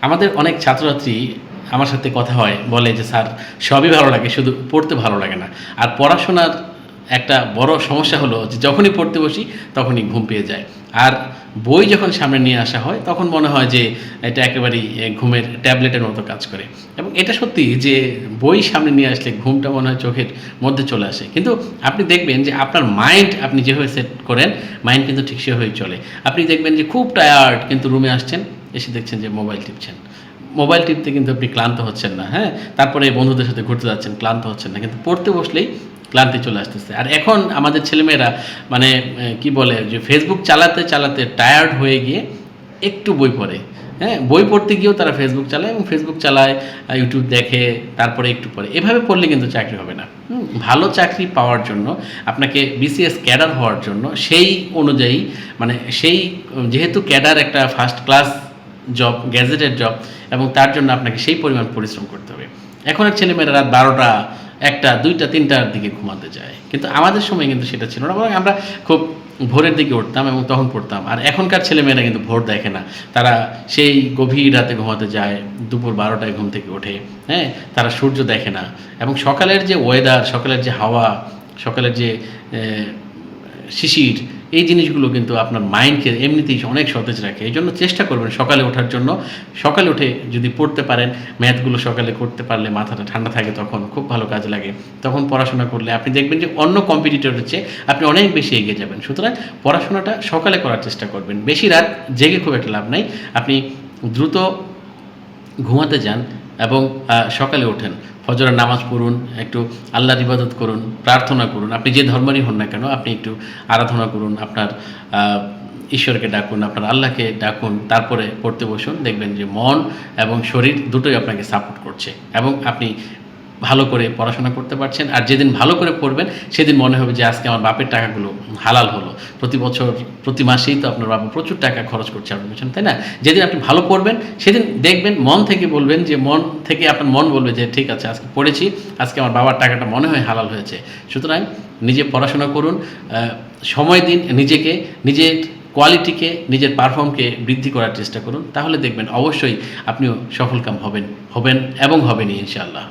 আমাদের অনেক ছাত্রছাত্রী আমার সাথে কথা হয়, বলে যে, স্যার, সবই ভালো লাগে, শুধু পড়তে ভালো লাগে না। আর পড়াশোনার একটা বড় সমস্যা হলো যে, যখনই পড়তে বসি, তখনই ঘুম পেয়ে যায়। আর বই যখন সামনে নিয়ে আসা হয়, তখন মনে হয় যে, এটা একেবারেই ঘুমের ট্যাবলেটের মতো কাজ করে। এবং এটা সত্যি যে, বই সামনে নিয়ে আসলে ঘুমটা মনে হয় চোখের মধ্যে চলে আসে। কিন্তু আপনি দেখবেন যে, আপনার মাইন্ড, আপনি যেভাবে সেট করেন, মাইন্ড কিন্তু ঠিক সেভাবেই চলে। আপনি দেখবেন যে, খুব টায়ার্ড কিন্তু রুমে আসছেন এসে দেখছেন যে মোবাইল টিপছেন। মোবাইল টিপতে কিন্তু আপনি ক্লান্ত হচ্ছেন না হ্যাঁ? তারপরে বন্ধুদের সাথে ঘুরতে যাচ্ছেন, ক্লান্ত হচ্ছেন না। কিন্তু পড়তে বসলেই ক্লান্তি চলে আসতেছে। আর এখন আমাদের ছেলেমেয়েরা মানে কি বলে, যে ফেসবুক চালাতে চালাতে টায়ার্ড হয়ে গিয়ে একটু বই পড়ে হ্যাঁ? বই পড়তে গিয়েও তারা ফেসবুক চালায় এবং ফেসবুক চালায় ইউটিউব দেখে, তারপরে একটু পড়ে। এভাবে পড়লে কিন্তু চাকরি হবে না। ভালো চাকরি পাওয়ার জন্য, আপনাকে বিসিএস ক্যাডার হওয়ার জন্য সেই অনুযায়ী মানে সেই, যেহেতু ক্যাডার একটা first class job gazetted job এবং তার জন্য আপনাকে সেই পরিমাণ পরিশ্রম করতে হবে। এখনের ছেলেমেয়েরা রাত বারোটা, একটা, দুইটা, তিনটার দিকে ঘুমাতে যায়। কিন্তু আমাদের সময় কিন্তু সেটা ছিল না আমরা খুব ভোরের দিকে উঠতাম এবং তখন পড়তাম। আর এখনকার ছেলেমেয়েরা কিন্তু ভোর দেখে না। তারা সেই গভীর রাতে ঘুমাতে যায়, দুপুর বারোটায় ঘুম থেকে ওঠে। হ্যাঁ তারা সূর্য দেখে না। এবং সকালের যে ওয়েদার সকালের যে হাওয়া, সকালের যে শিশির, এই জিনিসগুলো কিন্তু আপনার মাইন্ডকে এমনিতেই অনেক সতেজ রাখে। এই জন্য চেষ্টা করবেন সকালে ওঠার জন্য। সকালে উঠে যদি পড়তে পারেন, ম্যাথগুলো সকালে করতে পারলে মাথাটা ঠান্ডা থাকে তখন খুব ভালো কাজ লাগে। তখন পড়াশোনা করলে আপনি দেখবেন যে অন্য কম্পিটিটরের চেয়ে আপনি অনেক বেশি এগিয়ে যাবেন। সুতরাং পড়াশোনাটা সকালে করার চেষ্টা করবেন। বেশি রাত জেগে খুব একটা লাভ নাই। আপনি দ্রুত ঘুমাতে যান এবং সকালে ওঠেন। ফজরের নামাজ পড়ুন, একটু আল্লাহর ইবাদত করুন, প্রার্থনা করুন। আপনি যে ধর্মেরই হন না কেন, আপনি একটু আরাধনা করুন, আপনার ঈশ্বরকে ডাকুন, আপনার আল্লাহকে ডাকুন, তারপরে পড়তে বসুন। দেখবেন যে মন এবং শরীর দুটোই আপনাকে সাপোর্ট করছে। এবং আপনি ভালো করে পড়াশোনা করতে পারছেন আর যেদিন ভালো করে পড়বেন সেদিন মনে হবে যে আজকে আমার বাপের টাকাগুলো হালাল হলো। প্রতি বছর, প্রতি মাসেই তো আপনার বাবা প্রচুর টাকা খরচ করছে আপনার পেছনে তাই না? যেদিন আপনি ভালো পড়বেন সেদিন দেখবেন, মন থেকে বলবেন যে মন থেকে আপনার মন বলবে যে ঠিক আছে, আজকে পড়েছি, আজকে আমার বাবার টাকাটা মনে হয় হালাল হয়েছে। সুতরাং নিজে পড়াশোনা করুন সময় দিন নিজেকে, নিজের কোয়ালিটিকে নিজের পারফর্মকে বৃদ্ধি করার চেষ্টা করুন, তাহলে দেখবেন অবশ্যই আপনিও সফলকাম হবেন হবেন এবং হবেনই, ইনশাআল্লাহ।